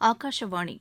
ஆகாஷவாணி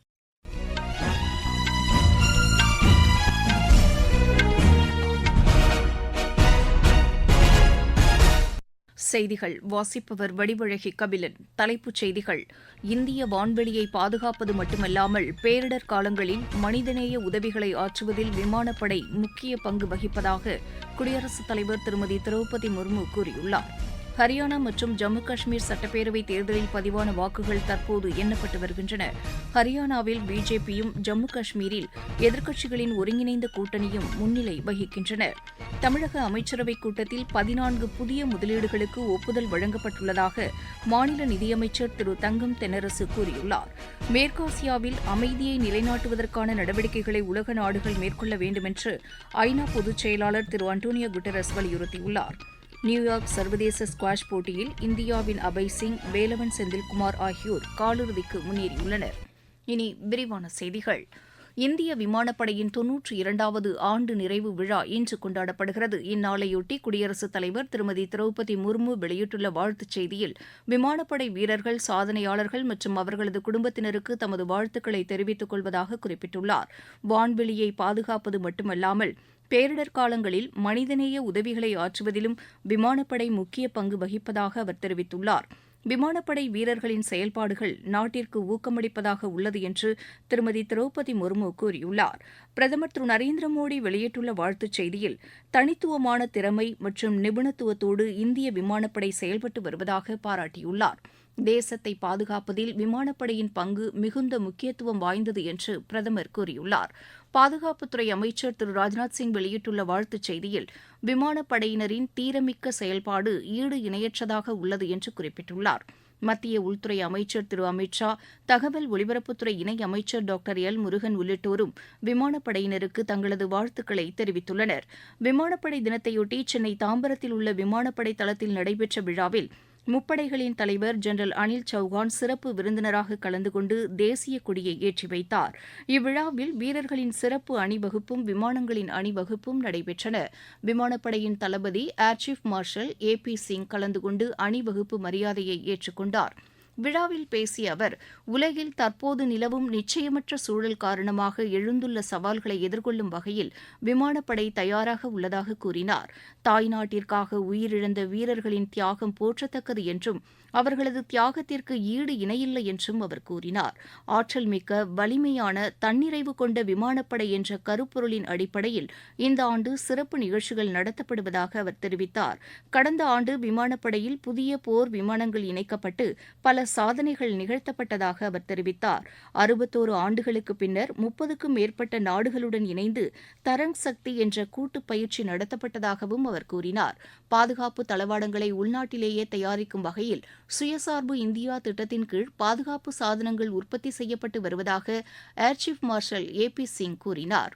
செய்திகள். வாசிப்பவர் வடிவழகி கபிலன். தலைப்புச் செய்திகள். இந்திய வான்வெளியை பாதுகாப்பது மட்டுமல்லாமல் பேரிடர் காலங்களில் மனிதநேய உதவிகளை ஆற்றுவதில் விமானப்படை முக்கிய பங்கு வகிப்பதாக குடியரசுத் தலைவர் திருமதி திரௌபதி முர்மு கூறியுள்ளார். ஹரியானா மற்றும் ஜம்மு காஷ்மீர் சட்டப்பேரவை தேர்தலில் பதிவான வாக்குகள் தற்போது எண்ணப்பட்டு வருகின்றன. ஹரியானாவில் பிஜேபியும் ஜம்மு காஷ்மீரில் எதிர்க்கட்சிகளின் ஒருங்கிணைந்த கூட்டணியும் முன்னிலை வகிக்கின்றன. தமிழக அமைச்சரவைக் கூட்டத்தில் பதினான்கு புதிய முதலீடுகளுக்கு ஒப்புதல் வழங்கப்பட்டுள்ளதாக மாநில நிதியமைச்சர் திரு தங்கம் தென்னரசு கூறியுள்ளார். மேற்காசியாவில் அமைதியை நிலைநாட்டுவதற்கான நடவடிக்கைகளை உலக நாடுகள் மேற்கொள்ள வேண்டுமென்று ஐநா பொதுச் செயலாளர் திரு அண்டோனியோ குட்டரஸ் வலியுறுத்தியுள்ளார். நியூயார்க் சர்வதேச ஸ்குவாஷ் போட்டியில் இந்தியாவின் அபய் சிங் வேலவன் செந்தில்குமார் ஆகியோர் காலிறுதிக்கு முன்னேறியுள்ளனர். இனி விரிவான செய்திகள். இந்திய விமானப்படையின் தொன்னூற்றி இரண்டாவது ஆண்டு நிறைவு விழா இன்று கொண்டாடப்படுகிறது. இந்நாளையொட்டி குடியரசுத் தலைவர் திருமதி திரௌபதி முர்மு வெளியிட்டுள்ள வாழ்த்துச் செய்தியில் விமானப்படை வீரர்கள் சாதனையாளர்கள் மற்றும் அவர்களது குடும்பத்தினருக்கு தமது வாழ்த்துக்களை தெரிவித்துக் கொள்வதாக குறிப்பிட்டுள்ளார். வான்வெளியை பாதுகாப்பது மட்டுமல்லாமல் பேரிடர் காலங்களில் மனிதநேய உதவிகளை ஆற்றுவதிலும் விமானப்படை முக்கிய பங்கு வகிப்பதாக அவர் தெரிவித்துள்ளார். விமானப்படை வீரர்களின் செயல்பாடுகள் நாட்டிற்கு ஊக்கமளிப்பதாக உள்ளது என்று திருமதி திரௌபதி முர்மு கூறியுள்ளார். பிரதமர் திரு நரேந்திர மோடி வெளியிட்டுள்ள வாழ்த்துச் செய்தியில் தனித்துவமான திறமை மற்றும் நிபுணத்துவத்தோடு இந்திய விமானப்படை செயல்பட்டு வருவதாக பாராட்டியுள்ளார். தேசத்தை பாதுகாப்பதில் விமானப்படையின் பங்கு மிகுந்த முக்கியத்துவம் வாய்ந்தது என்று பிரதமர் கூறியுள்ளார். பாதுகாப்புத்துறை அமைச்சர் திரு. ராஜ்நாத் சிங் வெளியிட்டுள்ள வாழ்த்துச் செய்தியில் விமானப்படையினரின் தீரமிக்க செயல்பாடு ஈடு இணையற்றதாக உள்ளது என்று குறிப்பிட்டுள்ளார். மத்திய உள்துறை அமைச்சர் திரு. அமித் ஷா தகவல் ஒலிபரப்புத்துறை இணை அமைச்சர் டாக்டர் எல். முருகன் உள்ளிட்டோரும் விமானப்படையினருக்கு தங்களது வாழ்த்துக்களை தெரிவித்துள்ளனர். விமானப்படை தினத்தையொட்டி சென்னை தாம்பரத்தில் உள்ள விமானப்படை தளத்தில் நடைபெற்ற விழாவில் முப்படைகளின் தலைவர் ஜெனரல் அனில் சௌகான் சிறப்பு விருந்தினராக கலந்து கொண்டு தேசிய கொடியை ஏற்றி வைத்தார். இவ்விழாவில் வீரர்களின் சிறப்பு அணிவகுப்பும் விமானங்களின் அணிவகுப்பும் நடைபெற்றன. விமானப்படையின் தளபதி air chief marshal A P Singh கலந்து கொண்டு அணிவகுப்பு மரியாதையை ஏற்றுக்கொண்டார். விழாவில் பேசிய அவர் உலகில் தற்போது நிலவும் நிச்சயமற்ற சூழல் காரணமாக எழுந்துள்ள சவால்களை எதிர்கொள்ளும் வகையில் விமானப்படை தயாராக உள்ளதாக கூறினார். தாய்நாட்டிற்காக உயிரிழந்த வீரர்களின் தியாகம் போற்றத்தக்கது என்றும் அவர்களது தியாகத்திற்கு ஈடு இணையில்லை என்றும் அவர் கூறினார். ஆற்றல் மிக்க வலிமையான தன்னிறைவு கொண்ட விமானப்படை என்ற கருப்பொருளின் அடிப்படையில் இந்த ஆண்டு சிறப்பு நிகழ்ச்சிகள் நடத்தப்படுவதாக அவர் தெரிவித்தார். கடந்த ஆண்டு விமானப்படையில் புதிய போர் விமானங்கள் இணைக்கப்பட்டு பல சாதனைகள் நிகழ்த்தப்பட்டதாக அவர் தெரிவித்தார். அறுபத்தோரு ஆண்டுகளுக்கு பின்னர் முப்பதுக்கும் மேற்பட்ட நாடுகளுடன் இணைந்து தரங் சக்தி என்ற கூட்டு பயிற்சி நடத்தப்பட்டதாகவும் அவர் கூறினார். பாதுகாப்பு தளவாடங்களை உள்நாட்டிலேயே தயாரிக்கும் வகையில் சுயசார்பு இந்தியா திட்டத்தின் கீழ் பாதுகாப்பு சாதனங்கள் உற்பத்தி செய்யப்பட்டு வருவதாக air chief marshal A P Singh கூறினார்.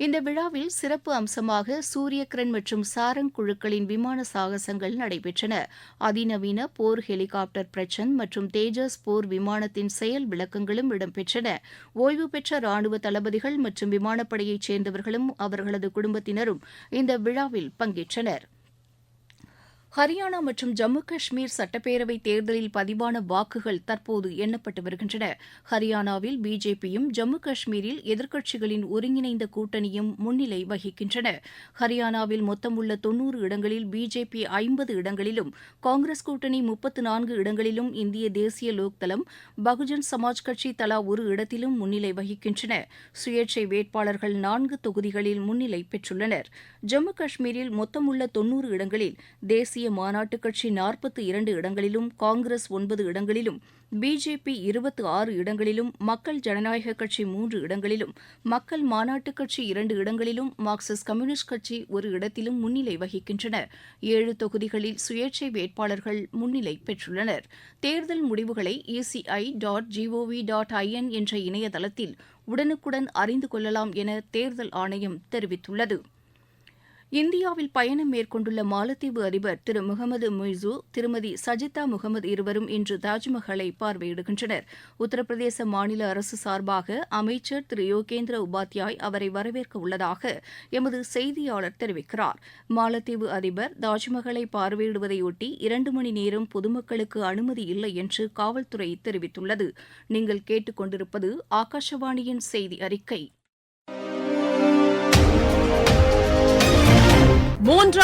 இந்த விழாவில் சிறப்பு அம்சமாக சூரியகிரண் மற்றும் சாரங் குழுக்களின் விமான சாகசங்கள் நடைபெற்றன. அதிநவீன போர் ஹெலிகாப்டர் பிரச்சன் மற்றும் தேஜஸ் போர் விமானத்தின் செயல் விளக்கங்களும் இடம்பெற்றன. ஓய்வு பெற்ற ராணுவ தளபதிகள் மற்றும் விமானப்படையைச் சேர்ந்தவர்களும் அவர்களது குடும்பத்தினரும் இந்த விழாவில் பங்கேற்றனர். ஹரியானா மற்றும் ஜம்மு காஷ்மீர் சட்டப்பேரவை தேர்தலில் பதிவான வாக்குகள் தற்போது எண்ணப்பட்டு வருகின்றன. ஹரியானாவில் பிஜேபியும் ஜம்மு காஷ்மீரில் எதிர்க்கட்சிகளின் ஒருங்கிணைந்த கூட்டணியும் முன்னிலை வகிக்கின்றன. ஹரியானாவில் மொத்தம் உள்ள தொன்னூறு இடங்களில் பிஜேபி ஐம்பது இடங்களிலும் காங்கிரஸ் கூட்டணி முப்பத்து நான்கு இடங்களிலும் இந்திய தேசிய லோக்தளம் பகுஜன் சமாஜ் கட்சி தலா ஒரு இடத்திலும் முன்னிலை வகிக்கின்றன. சுயேட்சை வேட்பாளர்கள் நான்கு தொகுதிகளில் முன்னிலை பெற்றுள்ளனர். ஜம்மு காஷ்மீரில் மொத்தம் உள்ள தொன்னூறு இடங்களில் தேசிய தேசிய மாநாட்டுக் கட்சி நாற்பத்தி இரண்டு இடங்களிலும் காங்கிரஸ் ஒன்பது இடங்களிலும் பிஜேபி இருபத்தி ஆறு இடங்களிலும் மக்கள் ஜனநாயக கட்சி மூன்று இடங்களிலும் மக்கள் மாநாட்டுக் கட்சி இரண்டு இடங்களிலும் மார்க்சிஸ்ட் கம்யூனிஸ்ட் கட்சி ஒரு இடத்திலும் முன்னிலை வகிக்கின்றன. ஏழு தொகுதிகளில் சுயேட்சை வேட்பாளர்கள் முன்னிலை பெற்றுள்ளனர். தேர்தல் முடிவுகளை ECI dot GOV dot IN என்ற இணையதளத்தில் உடனுக்குடன் அறிந்து கொள்ளலாம் என தேர்தல் ஆணையம் தெரிவித்துள்ளது. இந்தியாவில் பயணம் மேற்கொண்டுள்ள மாலத்தீவு அதிபர் திரு முகமது மொய்சு திருமதி சஜிதா முகமது இருவரும் இன்று தாஜ்மஹாலை பார்வையிடுகின்றனர். உத்தரப்பிரதேச மாநில அரசு சார்பாக அமைச்சர் திரு யோகேந்திர உபாத்யாய் அவரை வரவேற்க உள்ளதாக எமது செய்தியாளர் தெரிவிக்கிறார். மாலத்தீவு அதிபர் தாஜ்மஹாலை பார்வையிடுவதையொட்டி இரண்டு மணி நேரம் பொதுமக்களுக்கு அனுமதி இல்லை என்று காவல்துறை தெரிவித்துள்ளது. நீங்கள் கேட்டுக்கொண்டிருப்பது ஆகாஷவாணியின் செய்தி அறிக்கை.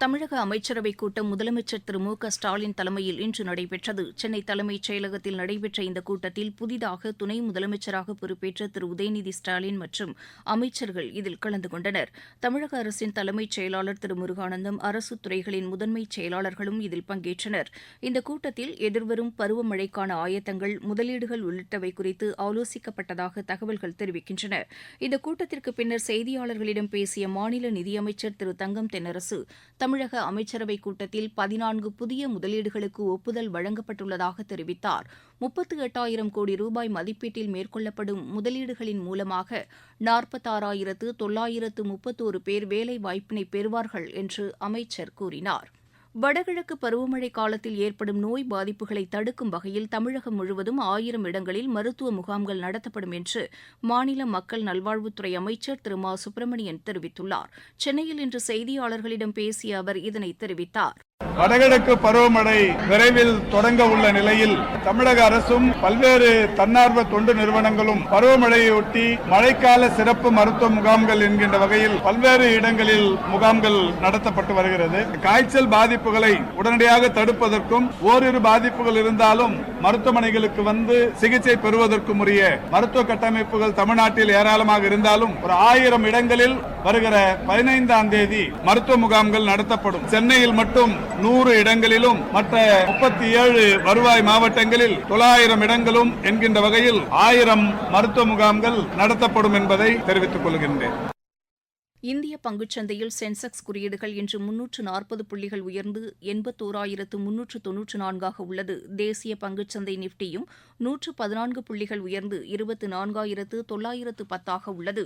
தமிழக அமைச்சரவைக் கூட்டம் முதலமைச்சர் திரு மு க ஸ்டாலின் தலைமையில் இன்று நடைபெற்றது. சென்னை தலைமைச் செயலகத்தில் நடைபெற்ற இந்த கூட்டத்தில் புதிதாக துணை முதலமைச்சராக பொறுப்பேற்ற திரு உதயநிதி ஸ்டாலின் மற்றும் அமைச்சர்கள் இதில் கலந்து கொண்டனர். தமிழக அரசின் தலைமைச் செயலாளர் திரு முருகானந்தம் அரசு துறைகளின் முதன்மைச் செயலாளர்களும் இதில் பங்கேற்றனர். இந்த கூட்டத்தில் எதிர்வரும் பருவமழைக்கான ஆயத்தங்கள் முதலீடுகள் உள்ளிட்டவை குறித்து ஆலோசிக்கப்பட்டதாக தகவல்கள் தெரிவிக்கின்றன. இந்த கூட்டத்திற்கு பின்னர் செய்தியாளர்களிடம் பேசிய மாநில நிதியமைச்சர் திரு தங்கம் தென்னரசு தமிழக அமைச்சரவைக் கூட்டத்தில் பதினான்கு புதிய முதலீடுகளுக்கு ஒப்புதல் வழங்கப்பட்டுள்ளதாக தெரிவித்தார். முப்பத்து எட்டாயிரம் கோடி ரூபாய் மதிப்பீட்டில் மேற்கொள்ளப்படும் முதலீடுகளின் மூலமாக நாற்பத்தாறாயிரத்து தொள்ளாயிரத்து முப்பத்தோரு பேர் வேலை வாய்ப்பினை பெறுவார்கள் என்று அமைச்சர் கூறினார். வடகிழக்கு பருவமழை காலத்தில் ஏற்படும் நோய் பாதிப்புகளை தடுக்கும் வகையில் தமிழகம் முழுவதும் ஆயிரம் இடங்களில் மருத்துவ முகாம்கள் நடத்தப்படும் என்று மாநில மக்கள் நல்வாழ்வுத்துறை அமைச்சர் திரு மா சுப்பிரமணியன் தெரிவித்துள்ளார். சென்னையில் இன்று செய்தியாளர்களிடம் பேசிய அவர் இதனை தெரிவித்தார். வடகிழக்கு பருவமழை விரைவில் தொடங்க உள்ள நிலையில் தமிழக அரசும் பல்வேறு தன்னார்வ தொண்டு நிறுவனங்களும் பருவமழையொட்டி மழைக்கால சிறப்பு மருத்துவ முகாம்கள் என்கின்ற வகையில் பல்வேறு இடங்களில் முகாம்கள் நடத்தப்பட்டு வருகிறது. காய்ச்சல் பாதிப்புகளை உடனடியாக தடுப்பதற்கும் ஓரிரு பாதிப்புகள் இருந்தாலும் மருத்துவமனைகளுக்கு வந்து சிகிச்சை பெறுவதற்கும் உரிய மருத்துவ கட்டமைப்புகள் தமிழ்நாட்டில் ஏராளமாக இருந்தாலும் ஒரு ஆயிரம் இடங்களில் வருகிற பதினைந்தாம் தேதி மருத்துவ முகாம்கள் நடத்தப்படும். சென்னையில் மட்டும் நூறு இடங்களிலும் மற்ற முப்பத்தி ஏழு வருவாய் மாவட்டங்களில் தொள்ளாயிரம் இடங்களும் என்கின்ற வகையில் ஆயிரம் மருத்துவ முகாம்கள் நடத்தப்படும் என்பதை தெரிவித்துக் கொள்கின்றேன். இந்திய பங்குச்சந்தையில் சென்செக்ஸ் குறியீடுகள் இன்று முன்னூற்று நாற்பது புள்ளிகள் உயர்ந்து எண்பத்தோராயிரத்து முன்னூற்று தொன்னூற்று நான்காக உள்ளது. தேசிய பங்குச்சந்தை நிப்டியும் நூற்று பதினான்கு புள்ளிகள் உயர்ந்து இருபத்து நான்காயிரத்து தொள்ளாயிரத்து பத்தாக உள்ளது.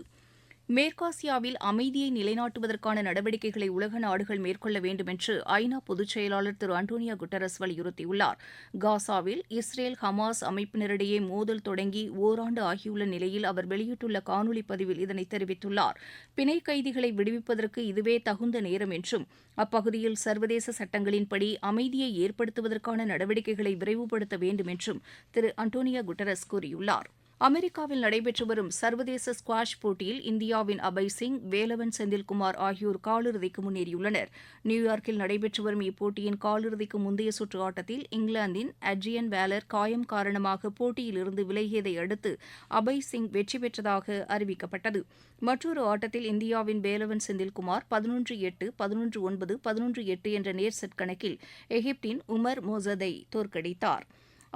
மேற்காசியாவில் அமைதியை நிலைநாட்டுவதற்கான நடவடிக்கைகளை உலக நாடுகள் மேற்கொள்ள வேண்டும் என்று ஐநா பொதுச் செயலாளர் திரு அண்டோனியா குட்டரஸ் வலியுறுத்தியுள்ளார். காசாவில் இஸ்ரேல் ஹமாஸ் அமைப்பினரிடையே மோதல் தொடங்கி ஓராண்டு ஆகியுள்ள நிலையில் அவர் வெளியிட்டுள்ள காணொலி பதிவில் இதனை தெரிவித்துள்ளார். பிணை கைதிகளை விடுவிப்பதற்கு இதுவே தகுந்த நேரம் என்றும் அப்பகுதியில் சர்வதேச சட்டங்களின்படி அமைதியை ஏற்படுத்துவதற்கான நடவடிக்கைகளை விரைவுபடுத்த வேண்டும் என்றும் திரு அண்டோனியா குட்டரஸ் கூறியுள்ளார். அமெரிக்காவில் நடைபெற்று வரும் சர்வதேச ஸ்குவாஷ் போட்டியில் இந்தியாவின் அபய் சிங் வேலவன் செந்தில்குமார் ஆகியோர் காலிறுதிக்கு முன்னேறியுள்ளனர். நியூயார்க்கில் நடைபெற்று வரும் இப்போட்டியின் காலிறுதிக்கு முந்தைய சுற்று ஆட்டத்தில் இங்கிலாந்தின் அட்ரியன் வேலர் காயம் காரணமாக போட்டியிலிருந்து விலகியதை அடுத்து அபய் சிங் வெற்றி பெற்றதாக அறிவிக்கப்பட்டது. மற்றொரு ஆட்டத்தில் இந்தியாவின் வேலவன் செந்தில்குமார் பதினொன்று எட்டு பதினொன்று ஒன்பது பதினொன்று எட்டு என்ற நேர் செட் கணக்கில் எகிப்தின் உமர் மோசதை தோற்கடித்தார்.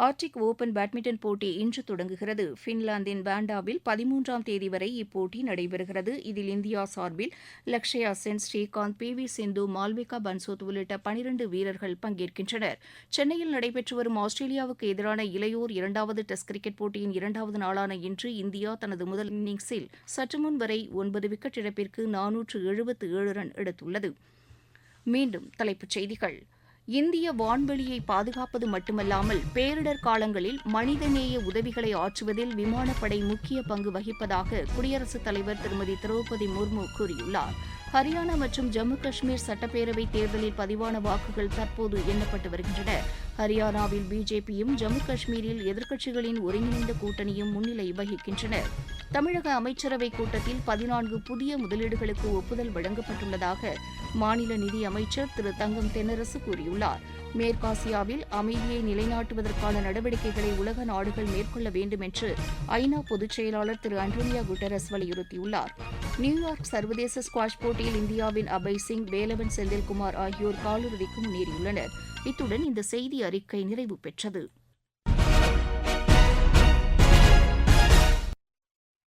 ஆர்டிக் ஓபன் பேட்மிண்டன் போட்டி இன்று தொடங்குகிறது. பின்லாந்தின் பாண்டாவில் பதிமூன்றாம் தேதி வரை இப்போட்டி நடைபெறுகிறது. இதில் இந்தியா சார்பில் லக்ஷயா சென் ஸ்ரீகாந்த் பி வி சிந்து மால்விகா பன்சோத் உள்ளிட்ட பனிரண்டு வீரர்கள் பங்கேற்கின்றனர். சென்னையில் நடைபெற்று வரும் ஆஸ்திரேலியாவுக்கு எதிரான இளையோர் இரண்டாவது டெஸ்ட் கிரிக்கெட் போட்டியின் இரண்டாவது நாளான இன்று இந்தியா தனது முதல் இன்னிங்ஸில் சற்றுமுன் வரை ஒன்பது விக்கெட் இழப்பிற்கு நானூற்று எழுபத்து ஏழு ரன் எடுத்துள்ளது. மீண்டும் தலைப்புச் செய்திகள். இந்திய வான்வெளியை பாதுகாப்பது மட்டுமல்லாமல் பேரிடர் காலங்களில் மனிதநேய உதவிகளை ஆற்றுவதில் விமானப்படை முக்கிய பங்கு வகிப்பதாக குடியரசுத் தலைவர் திருமதி திரௌபதி முர்மு கூறியுள்ளார். ஹரியானா மற்றும் ஜம்மு காஷ்மீர் சட்டப்பேரவை தேர்தலில் பதிவான வாக்குகள் தற்போது எண்ணப்பட்டு வருகின்றன. ஹரியானாவில் பிஜேபியும் ஜம்மு காஷ்மீரில் எதிர்க்கட்சிகளின் ஒருங்கிணைந்த கூட்டணியும் முன்னிலை வகிக்கின்றன. தமிழக அமைச்சரவைக் கூட்டத்தில் பதினான்கு புதிய முதலீடுகளுக்கு ஒப்புதல் வழங்கப்பட்டுள்ளதாக மாநில நிதி அமைச்சர் திரு தங்கம் தென்னரசு கூறியுள்ளார். மேற்காசியாவில் அமைதியை நிலைநாட்டுவதற்கான நடவடிக்கைகளை உலக நாடுகள் மேற்கொள்ள வேண்டும் என்று ஐநா பொதுச் செயலாளர் திரு அண்டோனியா குட்டரஸ் வலியுறுத்தியுள்ளார். நியூயார்க் சர்வதேச ஸ்குவாஷ் போட்டியில் இந்தியாவின் அபய் சிங் வேலவன் செந்தில்குமார் ஆகியோர் காலிறுதிக்கு முன்னேறியுள்ளனர். இத்துடன் இந்த செய்தி அறிக்கை நிறைவு பெற்றது.